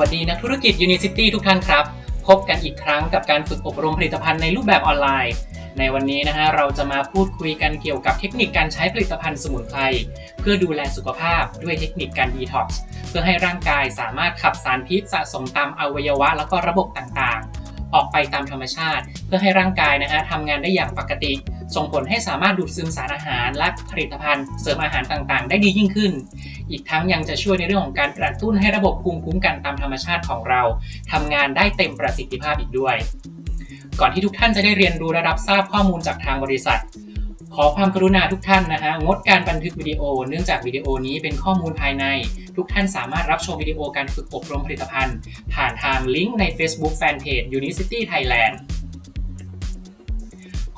วัสดีนักธุรกิจ Unicity ทุกท่านครับ พบกันอีกครั้งกับการฝึกอบรมผลิตภัณฑ์ในรูปแบบออนไลน์ ในวันนี้นะฮะเราจะมาพูดคุยกันเกี่ยวกับเทคนิคการใช้ผลิตภัณฑ์สมุนไพรเพื่อดูแลสุขภาพด้วยเทคนิคการดีท็อกซ์เพื่อให้ร่างกายสามารถขับสารพิษสะสมตามอวัยวะ แล้วก็ระบบต่างๆ ออกไปตามธรรมชาติ เพื่อให้ร่างกายนะฮะทำงานได้อย่างปกติ ส่งผลให้สามารถดูดซึมสารอาหารและผลิตภัณฑ์ เสริมอาหารต่างๆ ได้ดียิ่งขึ้น อีกทั้งยังจะช่วยในเรื่องของการกระตุ้นให้ระบบภูมิคุ้มกันตามธรรมชาติของเราทำงานได้เต็มประสิทธิภาพอีกด้วย ก่อนที่ทุกท่านจะได้เรียนรู้และรับทราบข้อมูลจากทางบริษัท ขอความกรุณาทุกท่านนะฮะงดการบันทึกวิดีโอ เนื่องจากวิดีโอนี้เป็นข้อมูลภายใน ทุกท่านสามารถรับชมวิดีโอการฝึกอบรมผลิตภัณฑ์ ผ่านทางลิงก์ใน Facebook Fanpage Unicity Thailand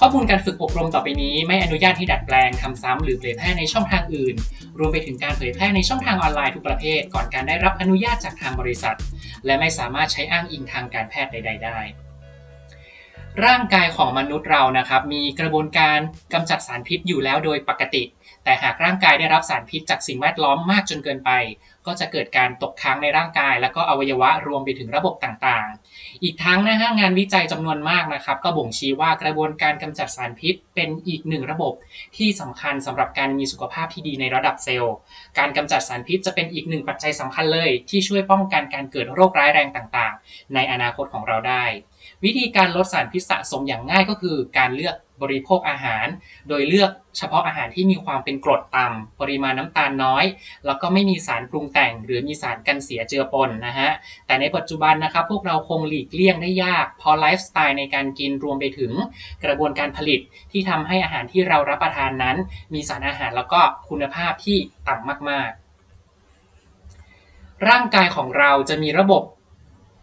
ข้อมูลการฝึกอบรมต่อไปนี้ไม่อนุญาตให้ดัดแปลงทำซ้ำหรือเผยแพร่ในช่องทางอื่น รวมไปถึงการเผยแพร่ในช่องทางออนไลน์ทุกประเภท ก่อนการได้รับอนุญาตจากทางบริษัท และไม่สามารถใช้อ้างอิงทางการแพทย์ใด ๆ ได้ ร่างกายของมนุษย์เรานะครับมีกระบวนการกำจัดสารพิษอยู่แล้วโดยปกติ แต่หากร่างกายได้รับสารพิษจากสิ่งแวดล้อมมากจนเกินไป ก็จะเกิดการตกค้างในร่างกาย และก็อวัยวะรวมไปถึงระบบต่างๆ อีกทั้งนะฮะงานวิจัยจำนวนมากนะครับ ก็บ่งชี้ว่ากระบวนการกำจัดสารพิษ เป็นอีกหนึ่งระบบที่สำคัญสำหรับการมีสุขภาพที่ดีในระดับเซลล์ การกำจัดสารพิษจะเป็นอีกหนึ่งปัจจัยสำคัญเลย ที่ช่วยป้องกันการเกิดโรคร้ายแรงต่างๆ ในอนาคตของเราได้ วิธีการลดสารพิษสะสมอย่างง่ายก็คือการเลือกบริโภคอาหาร โดยเลือกเฉพาะอาหารที่มีความเป็นกรดต่ำปริมาณน้ำตาลน้อย แล้วก็ไม่มีสารปรุงแต่ง หรือมีสารกันเสียเจือปนนะฮะแต่ในปัจจุบันนะครับพวกเราคงหลีกเลี่ยงได้ยาก เพราะไลฟ์สไตล์ในการกินรวมไปถึงกระบวนการผลิตที่ทำให้อาหารที่เรารับประทานนั้น มีสารอาหารแล้วก็คุณภาพที่ต่ำมากๆ ร่างกายของเราจะมีระบบ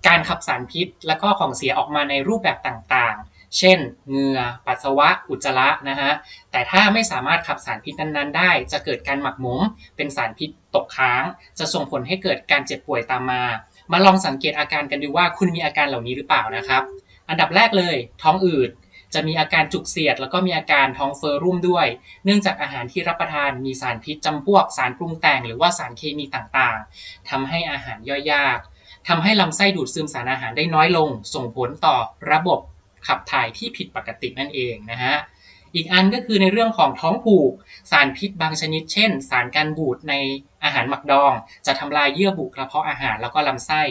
การขับสารพิษ และก็ของเสียออกมาในรูปแบบต่างๆ เช่นเหงื่อ ปัสสาวะ อุจจาระนะฮะ แต่ถ้าไม่สามารถขับสารพิษนั้นๆ ได้ จะเกิดการหมักหมม เป็นสารพิษตกค้าง จะส่งผลให้เกิดการเจ็บป่วยตามมา มาลองสังเกตอาการกันดูว่าคุณมีอาการเหล่านี้หรือเปล่านะครับ อันดับแรกเลย ท้องอืดจะมีอาการจุกเสียด แล้วก็มีอาการท้องเฟ้อรุ่มด้วย เนื่องจากอาหารที่รับประทานมีสารพิษจำพวกสารปรุงแต่งหรือว่าสารเคมีต่างๆทำให้อาหารย่อยยาก ทำให้ลำไส้ดูดซึมสารอาหารได้น้อยลง ส่งผลต่อระบบขับถ่ายที่ผิดปกตินั่นเองนะฮะอีกอันก็คือในเรื่องของท้องผูก สารพิษบางชนิด เช่น สารการบูดในอาหารหมักดอง จะทำลายเยื่อบุกระเพาะอาหารแล้วก็ลำไส้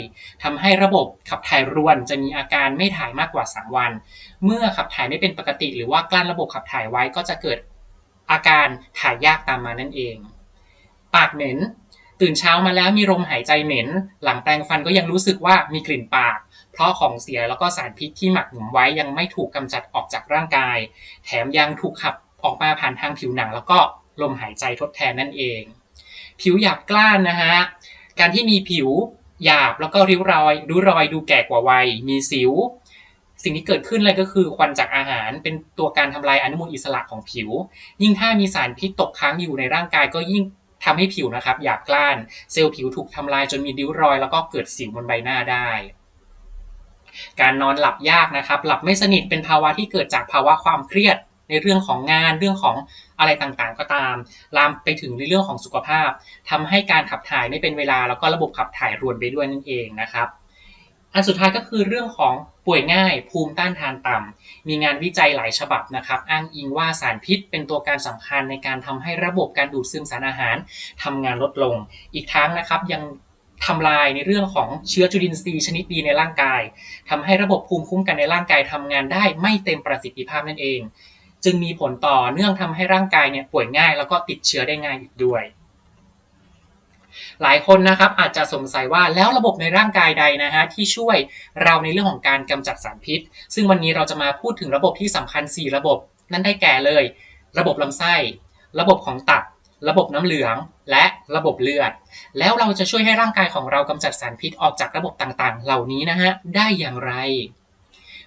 ทำให้ระบบขับถ่ายรวนจะมีอาการไม่ถ่ายมากกว่า 3 วัน เมื่อขับถ่ายไม่เป็นปกติ หรือว่ากลั้นระบบขับถ่ายไว้ก็จะเกิดอาการถ่ายยากตามมานั่นเอง ปากเหม็น ตื่นเช้ามาแล้วมีลมหายใจเหม็น หลังแปรงฟันก็ยังรู้สึกว่ามีกลิ่นปาก เพราะของเสียแล้วก็สารพิษที่หมักหมมไว้ยังไม่ถูกกำจัดออกจากร่างกาย แถมยังถูกขับออกมาผ่านทางผิวหนัง แล้วก็ลมหายใจทดแทนนั่นเอง ผิวหยาบกล้านนะฮะ การที่มีผิวหยาบแล้วก็ริ้วรอยริ้รอยดูแก่กว่าวัย มีสิว สิ่งที่เกิดขึ้นเลยก็คือควันจากอาหารเป็นตัวการทำลายอนุมูลอิสระของผิว ยิ่งถ้ามีสารพิษตกค้างอยู่ในร่างกายก็ยิ่ง ทำให้ผิวนะครับหยาบกร้านเซลล์ผิวถูกทำลายจนมีริ้วรอย แล้วก็เกิดสิวบนใบหน้าได้ การนอนหลับยากนะครับ หลับไม่สนิทเป็นภาวะที่เกิดจากภาวะความเครียดในเรื่องของงานเรื่องของอะไรต่างๆ ก็ตาม ลามไปถึงในเรื่องของสุขภาพทำให้การขับถ่ายไม่เป็นเวลาแล้วก็ระบบขับถ่ายรวนไปด้วยนั่นเองนะครับ อันสุดท้ายก็คือเรื่องของ ป่วยง่าย ภูมิต้านทานต่ำ มีงานวิจัยหลายฉบับนะครับ อ้างอิงว่าสารพิษเป็นตัวการสำคัญในการทำให้ระบบการดูดซึมสารอาหารทำงานลดลง อีกทั้งนะครับยังทำลายในเรื่องของเชื้อจุลินทรีย์ชนิดดีในร่างกายทำให้ระบบภูมิคุ้มกันในร่างกายทำงานได้ไม่เต็มประสิทธิภาพนั่นเอง จึงมีผลต่อเนื่องทำให้ร่างกายเนี่ยป่วยง่ายแล้วก็ติดเชื้อได้ง่ายอีกด้วย หลายคนนะครับอาจจะสงสัยว่าแล้วระบบในร่างกายใดนะฮะที่ช่วยเราในเรื่องของการกำจัดสารพิษ ซึ่งวันนี้เราจะมาพูดถึงระบบที่สำคัญ 4 ระบบ นั่นได้แก่เลย ระบบลำไส้ ระบบของตับ ระบบน้ำเหลือง และระบบเลือด แล้วเราจะช่วยให้ร่างกายของเรากำจัดสารพิษออกจากระบบต่างๆ เหล่านี้นะฮะได้อย่างไร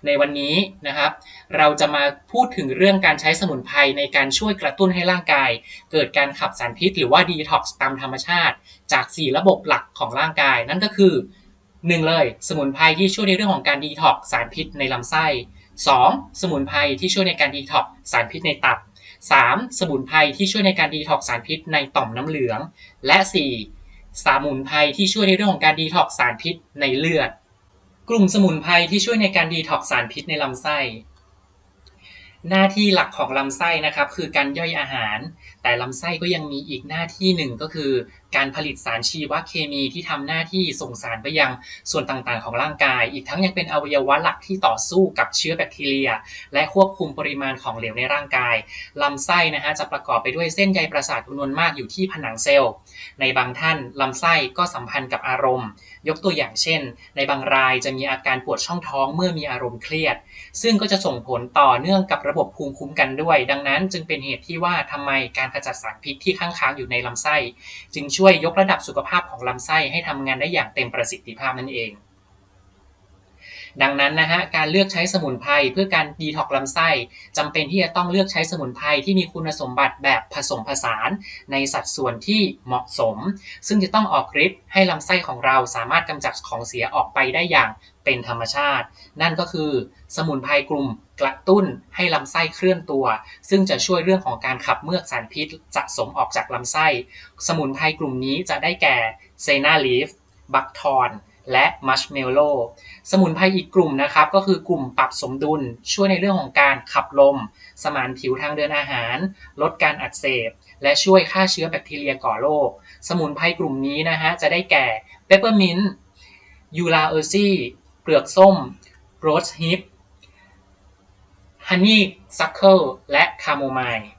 ในวันนี้นะครับ เราจะมาพูดถึงเรื่องการใช้สมุนไพรในการช่วยกระตุ้นให้ร่างกาย เกิดการขับสารพิษหรือว่าดีท็อกซ์ตามธรรมชาติ จาก 4 ระบบหลักของร่างกาย นั่นก็คือ 1 เลย สมุนไพรที่ช่วยในเรื่องของการดีท็อกซ์สารพิษในลำไส้ 2. สมุนไพรที่ช่วยในการดีท็อกซ์สารพิษในตับ 3. สมุนไพรที่ช่วยในการดีท็อกซ์สารพิษในต่อมน้ำเหลือง และ 4. สมุนไพรที่ช่วยในเรื่องของการดีท็อกซ์สารพิษในเลือด กลุ่มสมุนไพรที่ช่วยในการดีท็อกสารพิษในลำไส้ หน้าที่หลักของลำไส้นะครับ คือการย่อยอาหาร แต่ลำไส้ก็ยังมีอีกหน้าที่หนึ่งก็คือ การผลิตสารชีวเคมีที่ทำหน้าที่ส่งสารไปยังส่วนต่างๆ ของร่างกาย อีกทั้งยังเป็นอวัยวะหลักที่ต่อสู้กับเชื้อแบคทีเรีย และควบคุมปริมาณของเหลวในร่างกายลำไส้นะฮะจะประกอบไปด้วยเส้นใยประสาทจำนวนมากอยู่ที่ผนังเซลล์ ในบางท่านลำไส้ก็สัมพันธ์กับอารมณ์ ยกตัวอย่างเช่น ในบางรายจะมีอาการปวดช่องท้องเมื่อมีอารมณ์เครียด ซึ่งก็จะส่งผลต่อเนื่องกับระบบภูมิคุ้มกันด้วย ดังนั้นจึงเป็นเหตุที่ว่าทำไมการขจัดสารพิษที่ค้างๆอยู่ในลำไส้ จึงช่วยยกระดับสุขภาพของลำไส้ให้ทำงานได้อย่างเต็มประสิทธิภาพนั่นเอง ดังนั้นนะฮะการเลือกใช้สมุนไพรเพื่อการดีท็อกลำไส้จำเป็นที่จะต้องเลือกใช้สมุนไพรที่มีคุณสมบัติแบบผสมผสานในสัดส่วนที่เหมาะสม ซึ่งจะต้องออกฤทธิ์ให้ลำไส้ของเราสามารถกำจัดของเสียออกไปได้อย่างเป็นธรรมชาติ นั่นก็คือสมุนไพรกลุ่มกระตุ้นให้ลำไส้เคลื่อนตัว ซึ่งจะช่วยเรื่องของการขับเมือกสารพิษสะสมออกจากลำไส้ สมุนไพรกลุ่มนี้จะได้แก่เซนาลีฟบักทอน และมัชเมลโลสมุนไพรอีกกลุ่มนะครับ ก็คือกลุ่มปรับสมดุล ช่วยในเรื่องของการขับลม สมานผิวทางเดินอาหาร ลดการอักเสบ และช่วยฆ่าเชื้อแบคทีเรียก่อโรคสมุนไพรกลุ่มนี้นะฮะ จะได้แก่เปปเปอร์มินต์ยูลาเออร์ซี่เปลือกส้มโรสฮิปฮันนี่ซักเคิลและคาโมไมล์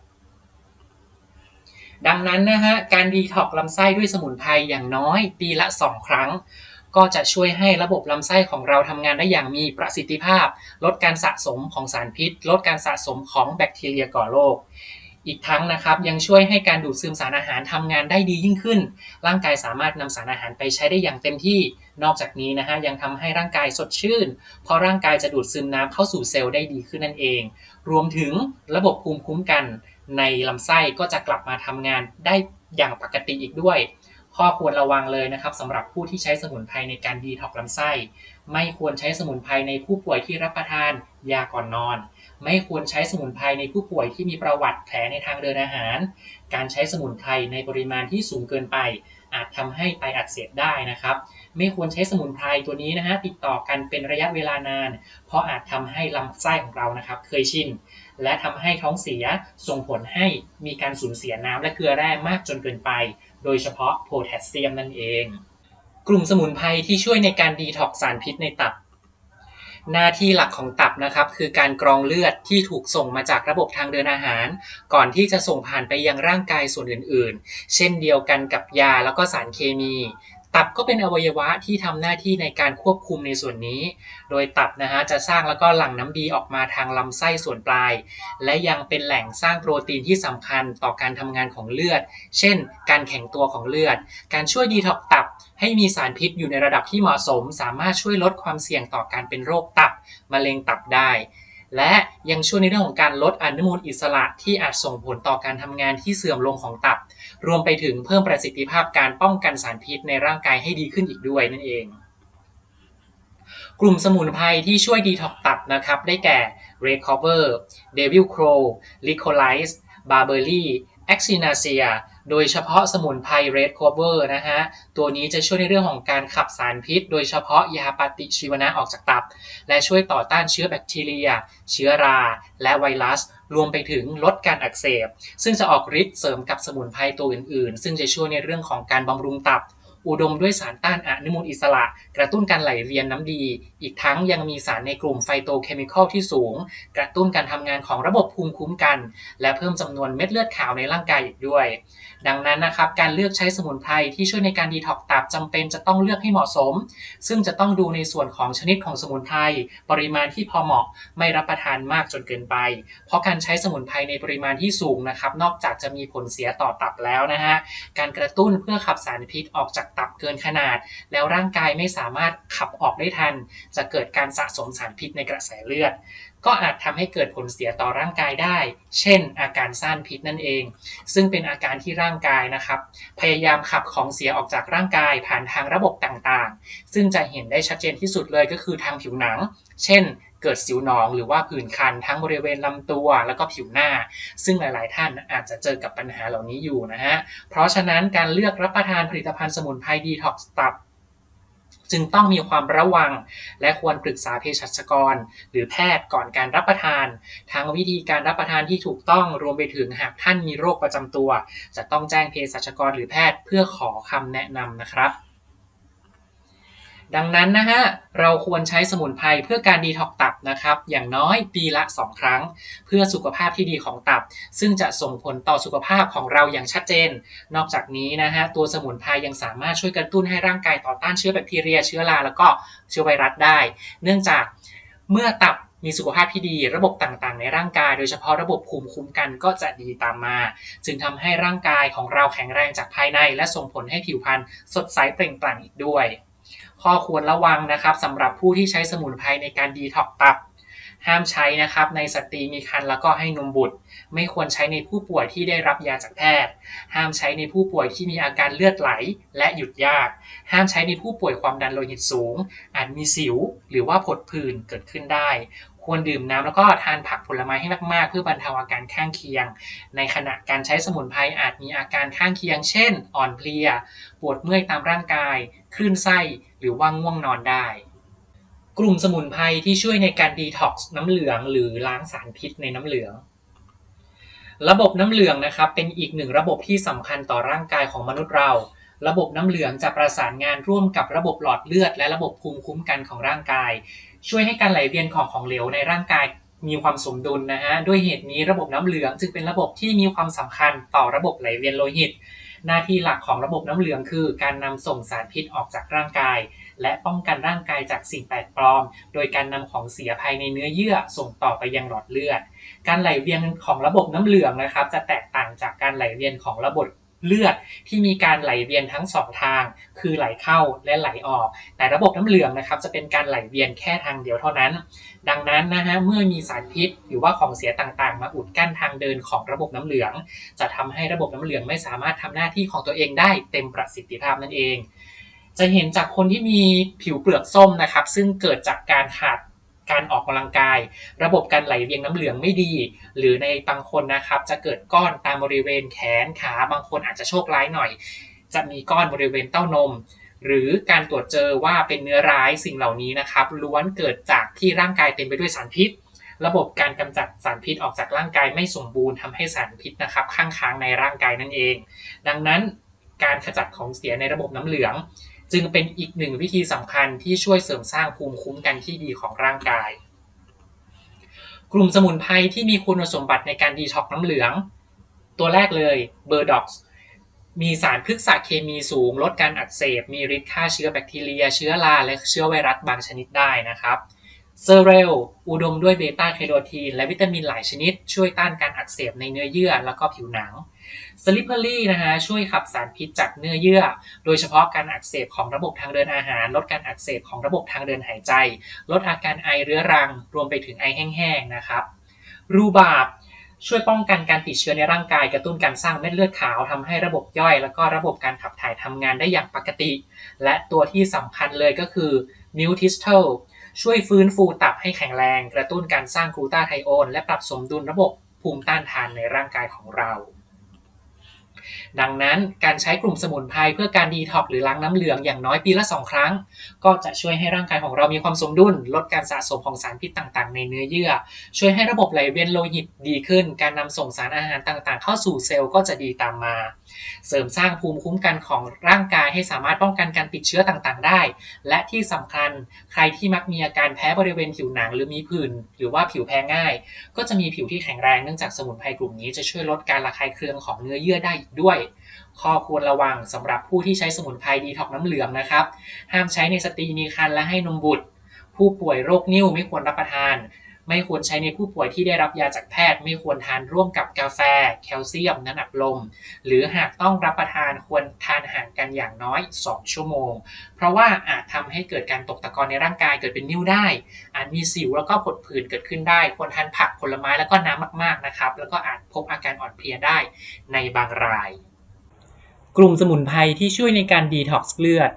ดังนั้นนะฮะ การดีท็อกลำไส้ด้วยสมุนไพรอย่างน้อยปีละ 2 ครั้ง ก็จะช่วยให้ระบบลำไส้ของเราทำงานได้อย่างมีประสิทธิภาพ ลดการสะสมของสารพิษ ลดการสะสมของแบคทีเรียก่อโรคอีกทั้งนะครับยังช่วยให้การดูดซึมสารอาหารทำงานได้ดียิ่งขึ้น ร่างกายสามารถนำสารอาหารไปใช้ได้อย่างเต็มที่ นอกจากนี้นะฮะยังทำให้ร่างกายสดชื่น เพราะร่างกายจะดูดซึมน้ำเข้าสู่เซลล์ได้ดีขึ้นนั่นเอง รวมถึงระบบภูมิคุ้มกันในลำไส้ก็จะกลับมาทำงานได้อย่างปกติอีกด้วย ข้อควรระวังเลยนะครับสำหรับผู้ที่ใช้สมุนไพรในการดีท็อกลำไส้ ไม่ควรใช้สมุนไพรในผู้ป่วยที่รับประทานยาก่อนนอน ไม่ควรใช้สมุนไพรในผู้ป่วยที่มีประวัติแผลในทางเดินอาหาร การใช้สมุนไพรในปริมาณที่สูงเกินไป อาจทำให้ไตอักเสบได้นะครับ ไม่ควรใช้สมุนไพรตัวนี้นะฮะติดต่อกันเป็นระยะเวลานาน เพราะอาจทำให้ลำไส้ของเรานะครับ เคยชินและทำให้ท้องเสียส่งผลให้มีการสูญเสียน้ำและเกลือแร่มากจนเกินไป โดยเฉพาะโพแทสเซียมนั่นเอง กลุ่มสมุนไพรที่ช่วยในการดีท็อกสารพิษในตับ หน้าที่หลักของตับนะครับ คือการกรองเลือดที่ถูกส่งมาจากระบบทางเดินอาหาร ก่อนที่จะส่งผ่านไปยังร่างกายส่วนอื่น ๆ เช่นเดียวกันกับยาแล้วก็สารเคมี ตับก็เป็นอวัยวะที่ทำหน้าที่ในการควบคุมในส่วนนี้ โดยตับนะฮะจะสร้างแล้วก็หลั่งน้ำดีออกมาทางลำไส้ส่วนปลาย และยังเป็นแหล่งสร้างโปรตีนที่สำคัญต่อการทำงานของเลือด เช่น การแข็งตัวของเลือด การช่วยดีท็อกตับ ให้มีสารพิษอยู่ในระดับที่เหมาะสม สามารถช่วยลดความเสี่ยงต่อการเป็นโรคตับ มะเร็งตับได้ และยังช่วยในเรื่องของการลดอนุมูลอิสระที่อาจส่งผลต่อการทำงานที่เสื่อมลงของตับ รวมไปถึงเพิ่มประสิทธิภาพการป้องกันสารพิษในร่างกายให้ดีขึ้นอีกด้วยนั่นเอง กลุ่มสมุนไพรที่ช่วยดีท็อกตับนะครับ ได้แก่ Recover, Devil Crow Licorice Barberry Echinacea โดยเฉพาะสมุนไพรเรดโคเวอร์นะฮะ ตัวนี้จะช่วยในเรื่องของการขับสารพิษ โดยเฉพาะยาปฏิชีวนะออกจากตับ และช่วยต่อต้านเชื้อแบคทีเรีย เชื้อรา และไวรัส รวมไปถึงลดการอักเสบ ซึ่งจะออกฤทธิ์เสริมกับสมุนไพรตัวอื่นๆ ซึ่งจะช่วยในเรื่องของการบำรุงตับ อุดมด้วยสารต้านอนุมูลอิสระ กระตุ้นการไหลเวียนน้ำดี อีกทั้งยังมีสารในกลุ่มไฟโตเคมีคอลที่สูง กระตุ้นการทำงานของระบบภูมิคุ้มกัน และเพิ่มจำนวนเม็ดเลือดขาวในร่างกายอีกด้วย ดังนั้นนะครับการเลือกใช้สมุนไพรที่ช่วยในการดีท็อกตับจำเป็นจะต้องเลือกให้เหมาะสม ซึ่งจะต้องดูในส่วนของชนิดของสมุนไพรปริมาณที่พอเหมาะไม่รับประทานมากจนเกินไป เพราะการใช้สมุนไพรในปริมาณที่สูงนะครับนอกจากจะมีผลเสียต่อตับแล้วนะฮะการกระตุ้นเพื่อขับสารพิษออกจากตับเกินขนาด แล้วร่างกายไม่สามารถขับออกได้ทัน จะเกิดการสะสมสารพิษในกระแสเลือด ก็อาจทำให้เกิดผลเสียต่อร่างกายได้ เช่น อาการซ่านพิษนั่นเอง ซึ่งเป็นอาการที่ร่างกายนะครับ พยายามขับของเสียออกจากร่างกายผ่านทางระบบต่างๆ ซึ่งจะเห็นได้ชัดเจนที่สุดเลยก็คือทางผิวหนัง เช่น เกิดสิวหนองหรือว่าผื่นคันทั้งบริเวณลำตัวแล้วก็ผิวหน้า ซึ่งหลาย ๆ ท่านอาจจะเจอกับปัญหาเหล่านี้อยู่นะฮะ เพราะฉะนั้นการเลือกรับประทานผลิตภัณฑ์สมุนไพรดีท็อกซ์ตับจึงต้องมีความระวังและควรปรึกษาเภสัชกร หรือแพทย์ก่อนการรับประทาน ทั้งวิธีการรับประทานที่ถูกต้องรวมไปถึงหากท่านมีโรคประจำตัว จะต้องแจ้งเภสัชกรหรือแพทย์เพื่อขอคำแนะนำนะครับ ดังนั้นนะฮะเราควรใช้สมุนไพรเพื่อการดีท็อกตับนะครับ อย่างน้อยปีละ 2 ครั้ง เพื่อสุขภาพที่ดีของตับ ซึ่งจะส่งผลต่อสุขภาพของเราอย่างชัดเจน นอกจากนี้นะฮะตัวสมุนไพรยังสามารถช่วยกระตุ้นให้ร่างกายต่อต้านเชื้อแบคทีเรียเชื้อราแล้วก็เชื้อไวรัสได้ เนื่องจากเมื่อตับมีสุขภาพที่ดี ระบบต่างๆ ในร่างกาย โดยเฉพาะระบบภูมิคุ้มกันก็จะดีตามมา จึงทำให้ร่างกายของเราแข็งแรงจากภายใน และส่งผลให้ผิวพรรณสดใสเปล่งปลั่งอีกด้วย ข้อควรระวังนะครับสำหรับผู้ที่ใช้สมุนไพรในการดีท็อกตับ ห้ามใช้นะครับในสตรีมีครรภ์แล้วก็ให้นมบุตร ไม่ควรใช้ในผู้ป่วยที่ได้รับยาจากแพทย์ ห้ามใช้ในผู้ป่วยที่มีอาการเลือดไหลและหยุดยาก ห้ามใช้ในผู้ป่วยความดันโลหิตสูง อาจมีสิว หรือว่าผดผื่นเกิดขึ้นได้ ควรดื่มน้ำแล้วก็ทานผักผลไม้ให้มากๆ เพื่อบรรเทาอาการข้างเคียง ในขณะการใช้สมุนไพรอาจมีอาการข้างเคียง เช่น อ่อนเพลีย ปวดเมื่อยตามร่างกาย คลื่นไส้ หรือว่าง่วงนอนได้ กลุ่มสมุนไพรที่ช่วยในการดีท็อกซ์น้ำเหลือง หรือล้างสารพิษในน้ำเหลืองระบบน้ำเหลืองนะครับเป็นอีกหนึ่งระบบที่สำคัญต่อร่างกายของมนุษย์เรา ระบบน้ำเหลืองจะประสานงานร่วมกับระบบหลอดเลือด และระบบภูมิคุ้มกันของร่างกาย ช่วยให้การไหลเวียนของของเหลวในร่างกายมีความสมดุลนะฮะ ด้วยเหตุนี้ระบบน้ำเหลืองจึงเป็นระบบที่มีความสำคัญต่อระบบไหลเวียนโลหิต หน้าที่หลักของระบบน้ำเหลืองคือ การนำส่งสารพิษออกจากร่างกาย และป้องกันร่างกายจากสิ่งแปลกปลอม โดยการนำของเสียภายในเนื้อเยื่อส่งต่อไปยังหลอดเลือด การไหลเวียนของระบบน้ำเหลืองนะครับ จะแตกต่างจากการไหลเวียนของระบบ เลือดที่มีการไหลเวียนทั้งสองทาง คือไหลเข้าและไหลออก แต่ระบบน้ำเหลืองนะครับ จะเป็นการไหลเวียนแค่ทางเดียวเท่านั้น ดังนั้นนะฮะเมื่อมีสารพิษหรือว่าของเสียต่างๆ มาอุดกั้นทางเดินของระบบน้ำเหลือง จะทำให้ระบบน้ำเหลืองไม่สามารถทำหน้าที่ของตัวเองได้เต็มประสิทธิภาพนั่นเองจะเห็นจากคนที่มีผิวเปลือกส้มนะครับ ซึ่งเกิดจากการขาด การออกกำลังกาย ระบบการไหลเวียนน้ำเหลืองไม่ดี หรือในบางคนนะครับจะเกิดก้อนตามบริเวณแขนขาบางคนอาจจะโชคร้ายหน่อย จะมีก้อนบริเวณเต้านม หรือการตรวจเจอว่าเป็นเนื้อร้ายสิ่งเหล่านี้นะครับล้วนเกิดจากที่ร่างกายเต็มไปด้วยสารพิษระบบการกำจัดสารพิษออกจากร่างกายไม่สมบูรณ์ทำให้สารพิษนะครับข้างค้างในร่างกายนั่นเอง ดังนั้นการขจัดของเสียในระบบน้ำเหลือง จึงเป็นอีกหนึ่งวิธีสำคัญที่ช่วยเสริมสร้างภูมิคุ้มกันที่ดีของร่างกาย กลุ่มสมุนไพรที่มีคุณสมบัติในการดีท็อกน้ำเหลือง ตัวแรกเลยเบอร์ด็อกมีสารพฤกษเคมีสูง ลดการอักเสบ มีฤทธิ์ฆ่าเชื้อแบคทีเรีย เชื้อราและเชื้อไวรัสบางชนิดได้นะครับเซเรลอุดมด้วยเบต้าแคโรทีนและวิตามินหลายชนิด ช่วยต้านการอักเสบในเนื้อเยื่อ แล้วก็ผิวหนัง สลิปเปอรี่นะฮะช่วยขับสารพิษจากเนื้อเยื่อ โดยเฉพาะการอักเสบของระบบทางเดินอาหาร ลดการอักเสบของระบบทางเดินหายใจ ลดอาการไอเรื้อรัง รวมไปถึงไอแห้งๆนะครับ รูบาบช่วยป้องกันการติดเชื้อในร่างกายกระตุ้นการสร้างเม็ดเลือดขาวทำให้ระบบย่อย แล้วก็ระบบการขับถ่ายทำงานได้อย่างปกติ และตัวที่สำคัญเลยก็คือนิวทิสเทลช่วยฟื้นฟูตับให้แข็งแรง กระตุ้นการสร้างกลูตาไทโอน และปรับสมดุลระบบภูมิต้านทานในร่างกายของเรา ดังนั้นการใช้กลุ่มสมุนไพรเพื่อการดีท็อกหรือล้างน้ำเหลืองอย่างน้อยปีละ 2 ครั้ง ก็จะช่วยให้ร่างกายของเรามีความสมดุล ลดการสะสมของสารพิษต่างๆ ในเนื้อเยื่อ ช่วยให้ระบบไหลเวียนโลหิตดีขึ้น การนำส่งสารอาหารต่างๆ เข้าสู่เซลล์ก็จะดีตามมา เสริมสร้างภูมิคุ้มกันของร่างกายให้สามารถป้องกันการติดเชื้อต่างๆ ได้ และที่สำคัญใครที่มักมีอาการแพ้บริเวณผิวหนังหรือมีผื่นหรือว่าผิวแพ้ง่าย ก็จะมีผิวที่แข็งแรงเนื่องจากสมุนไพรกลุ่มนี้จะช่วยลดการระคายเคืองของเนื้อเยื่อได้อีกด้วยข้อควรระวังสำหรับผู้ที่ใช้สมุนไพรดีท็อกน้ำเหลืองนะครับ ห้ามใช้ในสตรีมีครรภ์และให้นมบุตร ผู้ป่วยโรคนิ่วไม่ควรรับประทาน ไม่ควรใช้ในผู้ป่วยที่ได้รับยาจากแพทย์ ไม่ควรทานร่วมกับกาแฟ แคลเซียมน้ำอัดลม หรือหากต้องรับประทานควรทานห่างกันอย่างน้อย 2 ชั่วโมง เพราะว่าอาจทำให้เกิดการตกตะกอนในร่างกายเกิดเป็นนิ่วได้ อาจมีสิวแล้วก็ผดผื่นเกิดขึ้นได้ ควรทานผักผลไม้แล้วก็น้ำมากๆนะครับแล้วก็อาจพบอาการอ่อนเพลียได้ในบางราย กลุ่มสมุนไพรที่ช่วยในการดีท็อกซ์เลือด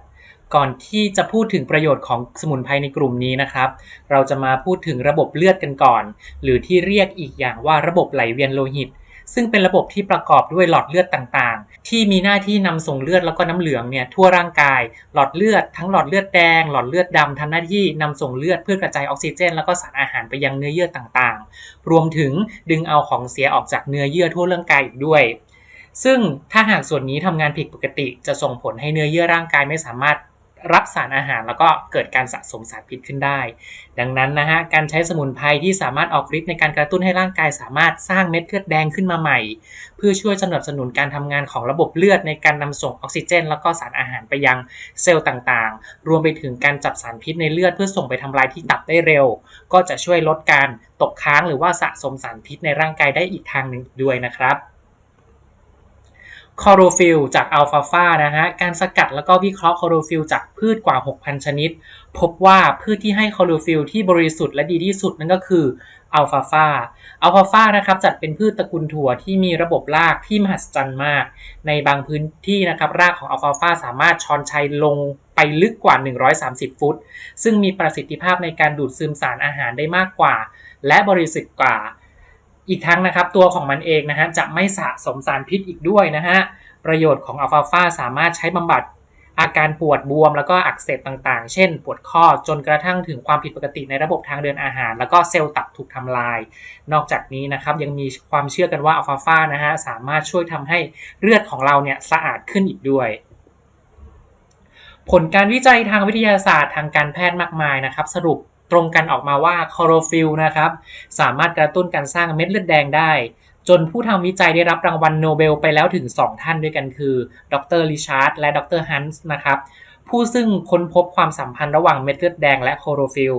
ก่อนที่จะพูดถึงประโยชน์ของสมุนไพรในกลุ่มนี้นะครับ เราจะมาพูดถึงระบบเลือดกันก่อน หรือที่เรียกอีกอย่างว่าระบบไหลเวียนโลหิต ซึ่งเป็นระบบที่ประกอบด้วยหลอดเลือดต่างๆ ที่มีหน้าที่นำส่งเลือดแล้วก็น้ำเหลืองเนี่ยทั่วร่างกาย หลอดเลือดทั้งหลอดเลือดแดง หลอดเลือดดำทำหน้าที่นำส่งเลือดเพื่อกระจายออกซิเจน แล้วก็สารอาหารไปยังเนื้อเยื่อต่างๆ รวมถึงดึงเอาของเสียออกจากเนื้อเยื่อทั่วร่างกายอีกด้วยซึ่งถ้าหากส่วนนี้ทำงานผิดปกติ จะส่งผลให้เนื้อเยื่อร่างกายไม่สามารถ รับสารอาหารแล้วก็เกิดการสะสมสารพิษขึ้นได้ ดังนั้นนะฮะการใช้สมุนไพรที่สามารถออกฤทธิ์ในการกระตุ้นให้ร่างกายสามารถสร้างเม็ดเลือดแดงขึ้นมาใหม่ เพื่อช่วยสนับสนุนการทำงานของระบบเลือดในการนำส่งออกซิเจน แล้วก็สารอาหารไปยังเซลล์ต่างๆ รวมไปถึงการจับสารพิษในเลือดเพื่อส่งไปทำลายที่ตับได้เร็ว ก็จะช่วยลดการตกค้างหรือว่าสะสมสารพิษในร่างกายได้อีกทางหนึ่งด้วยนะครับ คลอโรฟิลจากอัลฟาฟานะฮะ การสกัดแล้วก็วิเคราะห์คลอโรฟิลจากพืชกว่า 6,000 ชนิด พบว่าพืชที่ให้คลอโรฟิลที่บริสุทธิ์และดีที่สุดนั่นก็คืออัลฟาฟาอัลฟาฟานะครับจัดเป็นพืชตระกูลถั่วที่มีระบบรากที่มหัศจรรย์มาก ในบางพื้นที่นะครับรากของอัลฟาฟาสามารถชอนชัยลงไปลึกกว่า 130 ฟุต ซึ่งมีประสิทธิภาพในการดูดซึมสารอาหารได้มากกว่า และบริสุทธิ์กว่า อีกทั้งนะครับตัวของมันเองนะฮะจะไม่สะสมสารพิษอีกด้วยนะฮะประโยชน์ของอัลฟาฟาสามารถใช้บำบัดอาการปวดบวมแล้วก็อักเสบต่างๆ เช่น ปวดข้อจนกระทั่งถึงความผิดปกติในระบบทางเดินอาหาร แล้วก็เซลล์ตับถูกทำลาย นอกจากนี้นะครับยังมีความเชื่อกันว่าอัลฟาฟานะฮะสามารถช่วยทำให้เลือดของเราเนี่ยสะอาดขึ้นอีกด้วย ผลการวิจัยทางวิทยาศาสตร์ทางการแพทย์มากมายนะครับ สรุป ตรงกันออกมาว่าคลอโรฟิลนะครับสามารถกระตุ้นการสร้างเม็ดเลือดแดงได้ จนผู้ทำวิจัยได้รับรางวัลโนเบลไปแล้วถึง 2 ท่านด้วยกันคือ ดรริชาร์ดและดรฮันส์นะครับผู้ซึ่งค้นพบความสัมพันธ์ระหว่างเม็ดเลือดแดงและคอโรฟิล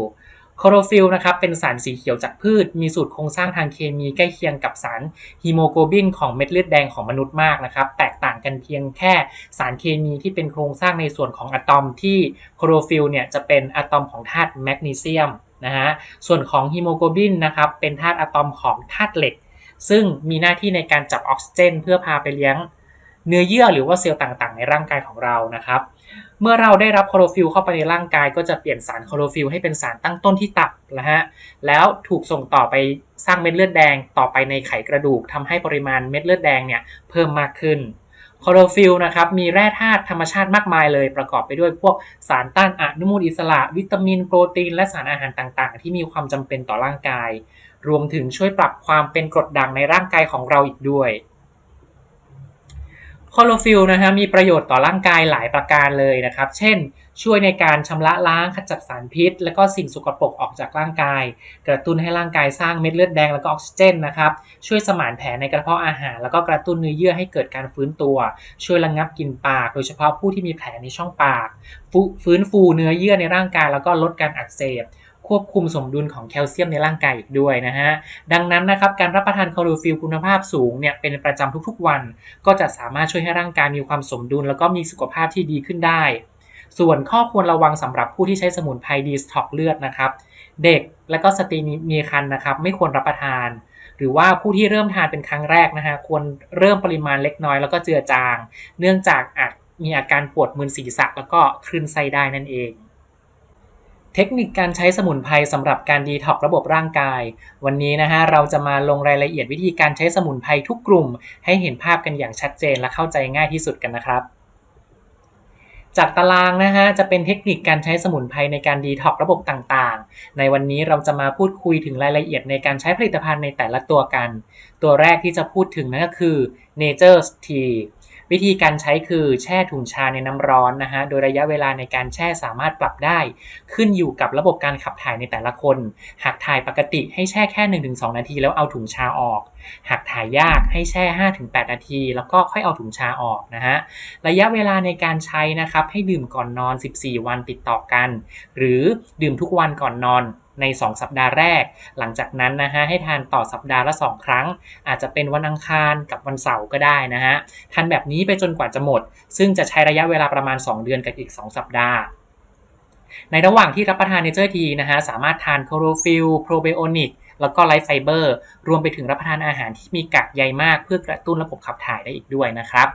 คลอโรฟิลนะครับเป็นสารสีเขียวจากพืช มีสูตรโครงสร้างทางเคมีใกล้เคียงกับสารฮีโมโกลบินของเม็ดเลือดแดงของมนุษย์มากนะครับ แตกต่างกันเพียงแค่สารเคมีที่เป็นโครงสร้างในส่วนของอะตอมที่โคโรฟิลเนี่ยจะเป็นอะตอมของธาตุแมกนีเซียมนะฮะส่วนของฮีโมโกลบินนะครับเป็นธาตุอะตอมของธาตุเหล็ก ซึ่งมีหน้าที่ในการจับออกซิเจน เพื่อพาไปเลี้ยงเนื้อเยื่อหรือว่าเซลล์ต่างๆ ในร่างกายของเรานะครับ เมื่อเราได้รับคลอโรฟิลเข้าไปในร่างกาย ก็จะเปลี่ยนสารคลอโรฟิลให้เป็นสารตั้งต้นที่ตับนะฮะแล้วถูกส่งต่อไปสร้างเม็ดเลือดแดงต่อไปในไขกระดูกทำให้ปริมาณเม็ดเลือดแดงเนี่ยเพิ่มมากขึ้นคลอโรฟิลนะครับมีแร่ธาตุธรรมชาติมากมายเลย ประกอบไปด้วยพวกสารต้านอนุมูลอิสระ วิตามินโปรตีน และสารอาหารต่างๆ ที่มีความจำเป็นต่อร่างกาย รวมถึงช่วยปรับความเป็นกรดด่างในร่างกายของเราอีกด้วย คลอโรฟิลนะฮะมีประโยชน์ต่อร่างกายหลายประการเลยนะครับ เช่น ช่วยในการชำระล้างขจัดสารพิษ และก็สิ่งสกปรกออกจากร่างกาย กระตุ้นให้ร่างกายสร้างเม็ดเลือดแดงแล้วก็ออกซิเจนนะครับ ช่วยสมานแผลในกระเพาะอาหาร แล้วก็กระตุ้นเนื้อเยื่อให้เกิดการฟื้นตัว ช่วยระงงับกลิ่นปาก โดยเฉพาะผู้ที่มีแผลในช่องปาก ฟื้นฟูเนื้อเยื่อในร่างกายแล้วก็ลดการอักเสบ ควบคุมสมดุลของแคลเซียมในร่างกายอีกด้วยนะฮะ ดังนั้นนะครับการรับประทานคลอโรฟิลคุณภาพสูงเนี่ยเป็นประจำทุกๆวัน ก็จะสามารถช่วยให้ร่างกายมีความสมดุล แล้วก็มีสุขภาพที่ดีขึ้นได้ ส่วนข้อควรระวังสำหรับผู้ที่ใช้สมุนไพรดีสต็อกเลือดนะครับ เด็กและก็สตรีมีครรภ์นะครับ ไม่ควรรับประทาน หรือว่าผู้ที่เริ่มทานเป็นครั้งแรกนะฮะควรเริ่มปริมาณเล็กน้อยแล้วก็เจือจาง เนื่องจากอาจมีอาการปวดมึนศีรษะแล้วก็คลื่นไส้ได้นั่นเอง เทคนิคการใช้สมุนไพรสำหรับการดีท็อกระบบร่างกาย วันนี้นะฮะเราจะมาลงรายละเอียดวิธีการใช้สมุนไพรทุกกลุ่ม ให้เห็นภาพกันอย่างชัดเจนและเข้าใจง่ายที่สุดกันนะครับ จากตารางนะฮะจะเป็นเทคนิคการใช้สมุนไพรในการดีท็อกระบบต่างๆ ในวันนี้เราจะมาพูดคุยถึงรายละเอียดในการใช้ผลิตภัณฑ์ในแต่ละตัวกัน ตัวแรกที่จะพูดถึงนั่นก็คือ Nature's Tea วิธีการใช้คือแช่ถุงชาในน้ำร้อนนะฮะ โดยระยะเวลาในการแช่สามารถปรับได้ ขึ้นอยู่กับระบบการขับถ่ายในแต่ละคน หากถ่ายปกติให้แช่แค่ 1-2 นาที แล้วเอาถุงชาออก หากถ่ายยากให้แช่ 5-8 นาที แล้วก็ค่อยเอาถุงชาออกนะฮะ ระยะเวลาในการใช้นะครับให้ดื่มก่อนนอน 14 วันติดต่อกัน หรือดื่มทุกวันก่อนนอน ใน 2 สัปดาห์แรก หลังจากนั้นนะฮะให้ทานต่อสัปดาห์ละ 2 ครั้ง อาจจะเป็นวันอังคารกับวันเสาร์ก็ได้นะฮะทานแบบนี้ไปจนกว่าจะหมด ซึ่งจะใช้ระยะเวลาประมาณ 2 เดือนกับอีก 2 สัปดาห์ในระหว่างที่รับประทานเนเจอร์ทีนะฮะสามารถทานโคโรฟิลโปรไบโอนิกแล้วก็ไลฟ์ไฟเบอร์รวมไปถึงรับประทานอาหารที่มีกากใยมากเพื่อกระตุ้นระบบขับถ่ายได้อีกด้วยนะครับ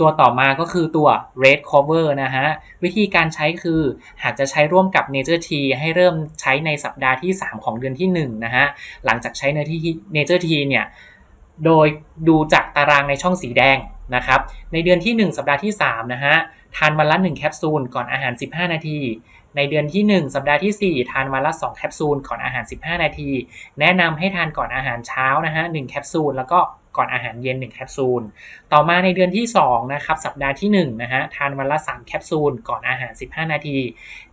ตัวต่อมาก็คือตัว red cover นะฮะ วิธีการใช้คือหากจะใช้ร่วมกับ nature t ให้เริ่มใช้ในสัปดาห์ที่ 3 ของเดือนที่ 1 นะฮะ หลังจากใช้ nature t เนี่ย โดยดูจากตารางในช่องสีแดงนะครับ ในเดือนที่ 1 สัปดาห์ที่ 3 นะฮะ ทานวันละ 1 แคปซูล ก่อนอาหาร 15 นาทีในเดือนที่ 1 สัปดาห์ที่ 4 ทานวันละ 2 แคปซูล ก่อนอาหาร 15 นาที แนะนำให้ทานก่อนอาหารเช้านะฮะ 1 แคปซูล แล้วก็ ก่อนอาหารเย็น 1 แคปซูล ต่อมาในเดือนที่ 2 นะครับ สัปดาห์ที่ 1 นะฮะ ทานวันละ 3 แคปซูล ก่อนอาหาร 15 นาที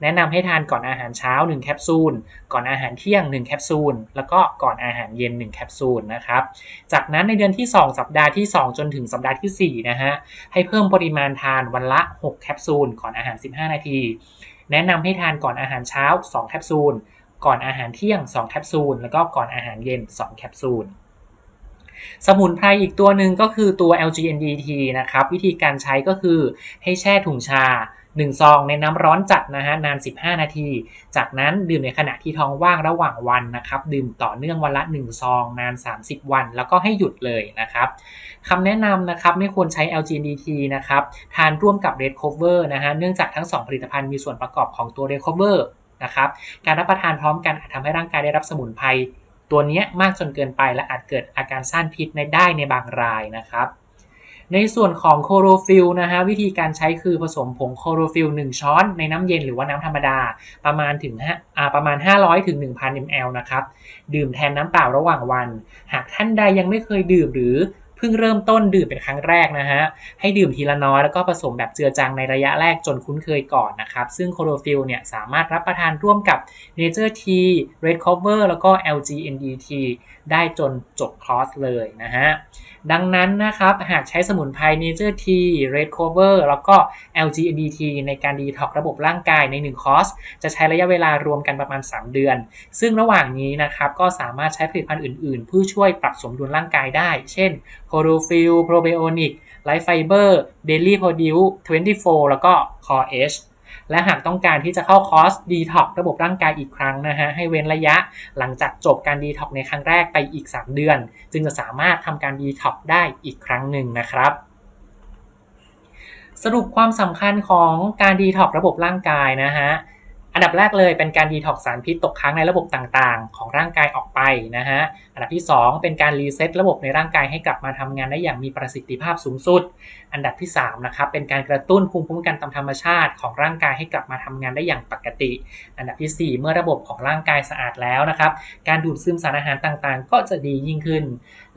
แนะนำให้ทานก่อนอาหารเช้า 1 แคปซูล ก่อนอาหารเที่ยง 1 แคปซูล แล้วก็ก่อนอาหารเย็น 1 แคปซูลนะครับ จากนั้นในเดือนที่ 2 สัปดาห์ที่ 2 จนถึงสัปดาห์ทีสี่4 นะฮะ ให้เพิ่มปริมาณทานวันละ 6 แคปซูล ก่อนอาหาร 15 นาที แนะนำให้ทานก่อนอาหารเช้า 2 แคปซูล ก่อนอาหารเที่ยง 2 แคปซูล แล้วก็ก่อนอาหารเย็น 2 แคปซูล สมุนไพรอีกตัวหนึ่งก็คือตัว LGNDT นะครับ วิธีการใช้ก็คือให้แช่ถุงชา 1 ซองในน้ำร้อนจัดนะฮะนาน 15 นาที จากนั้นดื่มในขณะที่ท้องว่างระหว่างวันนะครับ ดื่มต่อเนื่องวันละ 1 ซอง นาน 30 วัน แล้วก็ให้หยุดเลยนะครับคำแนะนำนะครับไม่ควรใช้ LGNDT นะครับ ทานร่วมกับ Red Cover นะฮะเนื่องจากทั้ง 2 ผลิตภัณฑ์มีส่วนประกอบของตัว Red Cover นะครับ การรับประทานพร้อมกันอาจทำให้ร่างกายได้รับสมุนไพร ตัวนี้มากจนเกินไปและอาจเกิดอาการสั้นพิษในได้ในบางรายนะครับ ในส่วนของโคโรฟิลนะฮะวิธีการใช้คือผสมผงโคโรฟิล1 ช้อนในน้ำเย็นหรือว่าน้ำธรรมดาประมาณถึงอ่าประมาณ 500ถึง1,000 ml นะครับ ดื่มแทนน้ำเปล่าระหว่างวัน หากท่านใดยังไม่เคยดื่มหรือ พิ่งเริ่มต้นดื่มเป็นครั้งแรกนะฮะ ให้ดื่มทีละน้อยแล้วก็ผสมแบบเจือจางในระยะแรกจนคุ้นเคยก่อนนะครับ ซึ่งโคโรฟิลเนี่ยสามารถรับประทานร่วมกับ Nature Tea Red Cover แล้วก็ LGNDT ได้จนจบคอร์สเลยนะฮะ ดังนั้นนะครับ หากใช้สมุนไพร Nature Tea Red Cover แล้วก็ LGDT ในการดีท็อกระบบร่างกายใน 1 คอร์ส จะใช้ระยะเวลารวมกันประมาณ 3 เดือน ซึ่งระหว่างนี้นะครับ ก็สามารถใช้ผลิตภัณฑ์อื่นๆ เพื่อช่วยปรับสมดุลร่างกายได้ เช่น c h l o r o p h y l l Probiotic Life Fiber Daily Produce 24 แล้วก็ Core H และหากต้องการที่จะเข้าคอร์สดีท็อกระบบร่างกายอีกครั้งนะฮะให้เว้นระยะหลังจากจบการดีท็อกในครั้งแรกไปอีก 3 เดือน จึงจะสามารถทำการดีท็อกได้อีกครั้งหนึ่งนะครับสรุปความสำคัญของการดีท็อกระบบร่างกายนะฮะ อันดับแรกเลยเป็นการดีท็อกสารพิษตกค้างในระบบต่างๆ ของร่างกายออกไปนะฮะ อันดับที่ 2 เป็นการรีเซ็ตระบบในร่างกายให้กลับมาทำงานได้อย่างมีประสิทธิภาพสูงสุด อันดับที่3นะครับเป็นการกระตุ้นภูมิคุ้มกันตามธรรมชาติของร่างกายให้กลับมาทำงานได้อย่างปกติ อันดับที่ 4 เมื่อระบบของร่างกายสะอาดแล้วนะครับ การดูดซึมสารอาหารต่างๆ ก็จะดียิ่งขึ้น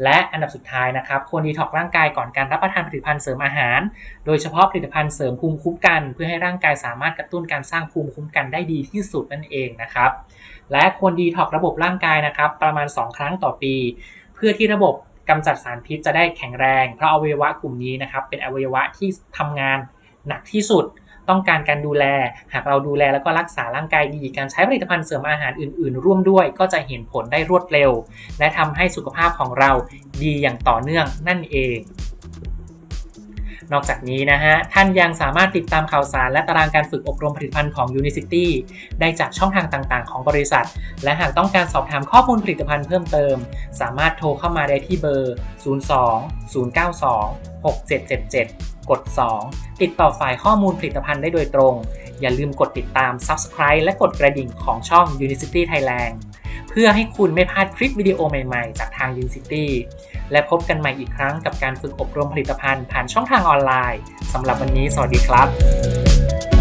และอันดับสุดท้ายนะครับควรดีท็อกร่างกายก่อนการรับประทานผลิตภัณฑ์เสริมอาหาร โดยเฉพาะผลิตภัณฑ์เสริมภูมิคุ้มกัน เพื่อให้ร่างกายสามารถกระตุ้นการสร้างภูมิคุ้มกันได้ดีที่สุดนั่นเองนะครับ และควรดีท็อกระบบร่างกายนะครับ ประมาณ 2 ครั้งต่อปี เพื่อที่ระบบกำจัดสารพิษจะได้แข็งแรง เพราะอวัยวะกลุ่มนี้นะครับ เป็นอวัยวะที่ทำงานหนักที่สุด ต้องการการดูแล หากเราดูแลแล้วก็รักษาร่างกายดี การใช้ผลิตภัณฑ์เสริมอาหารอื่น ๆ ร่วมด้วย ก็จะเห็นผลได้รวดเร็ว และทำให้สุขภาพของเราดีอย่างต่อเนื่องนั่นเอง นอกจากนี้นะฮะ ท่านยังสามารถติดตามข่าวสารและตารางการฝึกอบรมผลิตภัณฑ์ของ Unicity ได้จากช่องทางต่างๆ ของบริษัท และหากต้องการสอบถามข้อมูลผลิตภัณฑ์เพิ่มเติม สามารถโทรเข้ามาได้ที่เบอร์ 02 092 6777 กด 2 ติดต่อฝ่ายข้อมูลผลิตภัณฑ์ได้โดยตรง อย่าลืมกดติดตาม Subscribe และกดกระดิ่งของช่อง Unicity Thailand เพื่อให้คุณไม่พลาดคลิปวิดีโอใหม่ๆ จากทาง Unicity และพบกันใหม่อีกครั้งกับการฝึกอบรมผลิตภัณฑ์ผ่านช่องทางออนไลน์สำหรับวันนี้สวัสดีครับ